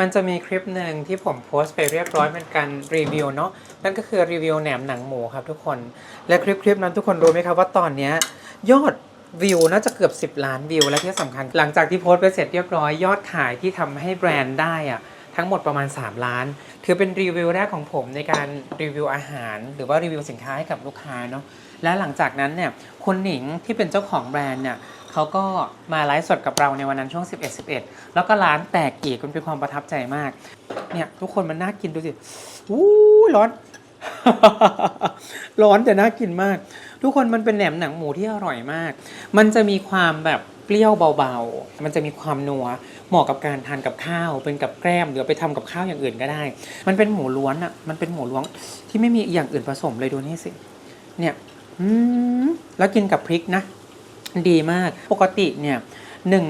มันจะมีคลิปหนึ่งที่ผมโพสต์ไปเรียบร้อยเป็นการรีวิวเนาะนั่นก็คือรีวิวแหนมหนังหมูครับทุกคน และคลิปคลิปนั้นทุกคนรู้ไหมครับว่าตอนนี้ยยอดวิวน่าจะเกือบ 10 ล้านวิวและที่สำคัญหลังจากที่โพสต์ไปเสร็จเรียบร้อยยอดขายที่ทำให้แบรนด์ได้อะ ทั้งหมดประมาณ 3 ล้าน ถือเป็นรีวิวแรกของผมในการรีวิวอาหาร หรือว่ารีวิวสินค้าให้กับลูกค้าเนาะและหลังจากนั้นเนี่ยคุณหนิงที่เป็นเจ้าของแบรนด์เนี่ยเขาก็มาไลฟ์สดกับเราในวันนั้นช่วง 11 11 แล้วก็ร้านแตกอีกมันเป็นความประทับใจมาก เนี่ยทุกคนมันน่ากินดูสิอู้ร้อน ร้อนแต่น่ากินมาก ทุกคนมันเป็นแหนมหนังหมูที่อร่อยมาก มันจะมีความแบบ รี้ยวเบาๆ มันจะมีความนัว เหมาะกับการทานกับข้าว เป็นกับแกล้มหรือไปทำกับข้าวอย่างอื่นก็ได้ มันเป็นหมูล้วนอะ่ะ มันเป็นหมูล้วนที่ไม่มีอย่างอื่นผสมเลยดูนี่สิ เนี่ยอืมแล้วกินกับพริกนะ ดีมาก ปกติเนี่ยหนึ่ง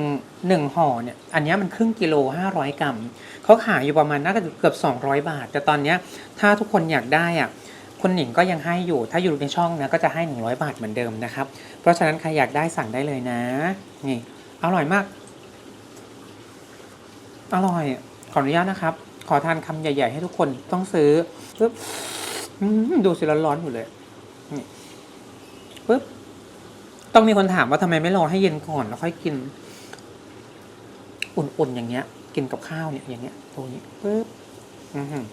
หนึ่งห่อเนี่ย อันนี้มันครึ่งกิโลห้าร้อยกรัมเขาขายอยู่ประมาณน่าจะเกือบ200บาท แต่ตอนเนี้ยถ้าทุกคนอยากได้อะ คุณหนิงก็ยังให้อยู่ ถ้าอยู่ในช่องนะก็จะให้ 100 บาทเหมือนเดิมนะครับ เพราะฉะนั้นใครอยากได้สั่งได้เลยนะ นี่ อร่อยมาก อร่อย ขออนุญาตนะครับ ขอทานคำใหญ่ ๆ ให้ทุกคนต้องซื้อปึ๊บดูสิร้อนๆอยู่เลย นี่ปึ๊บ ต้องมีคนถามว่าทำไมไม่รอให้เย็นก่อนแล้วค่อยกิน อุ่นๆอย่างเงี้ย กินกับข้าวเนี่ยอย่างเงี้ยตรงนี้ปึ๊บ อือหือ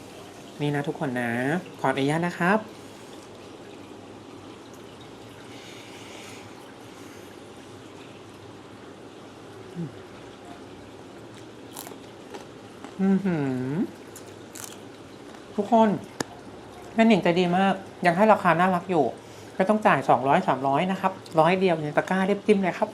นี่นะทุกคนนะ ขออนุญาตนะครับ อือหือ ทุกคนแม่หนิงใจดีมาก ยังให้ราคาน่ารักอยู่ ไม่ต้องจ่าย200 300นะครับ ร้อยเดียวในตะกร้าเรียบจิ้มเลยครับ